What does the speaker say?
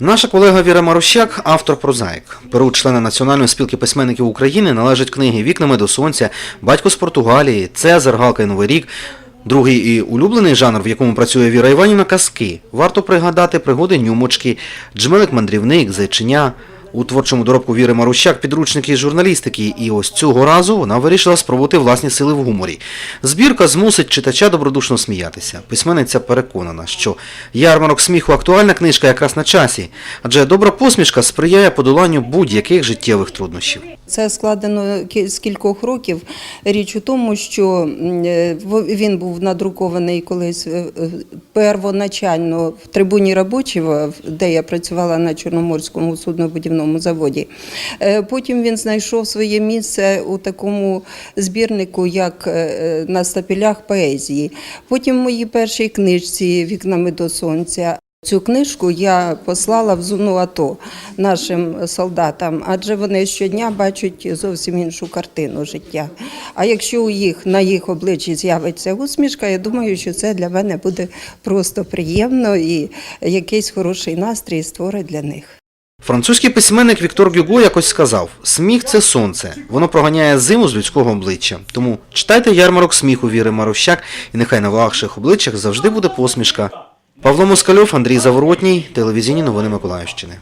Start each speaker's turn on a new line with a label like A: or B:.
A: Наша колега Віра Марущак – автор прозаїк. Перу члена Національної спілки письменників України належать книги «Вікнами до сонця», «Батько з Португалії», «Цезар», «Галка і Новий рік». Другий і улюблений жанр, в якому працює Віра Іванівна – казки. Варто пригадати пригоди Нюмочки, Джмелик-мандрівник, Зайчиня. У творчому доробку Віри Марущак підручники журналістики, і ось цього разу вона вирішила спробувати власні сили в гуморі. Збірка змусить читача добродушно сміятися. Письменниця переконана, що ярмарок сміху актуальна книжка якраз на часі, адже добра посмішка сприяє подоланню будь-яких життєвих труднощів.
B: Це складено з кількох років. Річ у тому, що е, він був надрукований колись е, е, первоначально в трибуні робочого, де я працювала на Чорноморському суднобудівному заводі. Е, Потім він знайшов своє місце у такому збірнику, як е, на стапелях поезії. Потім в моїй першій книжці Вікнами до сонця. Цю книжку я послала в зону АТО нашим солдатам, адже вони щодня бачать зовсім іншу картину життя. А якщо у їх на їх обличчі з'явиться усмішка, я думаю, що це для мене буде просто приємно і якийсь хороший настрій створить для них.
A: Французький письменник Віктор Гюго якось сказав: сміх це сонце, воно проганяє зиму з людського обличчя. Тому читайте ярмарок сміху Віри Марущак, і нехай на ваших обличчях завжди буде посмішка. Павло Москальов, Андрій Заворотній, телевізійні новини Миколаївщини.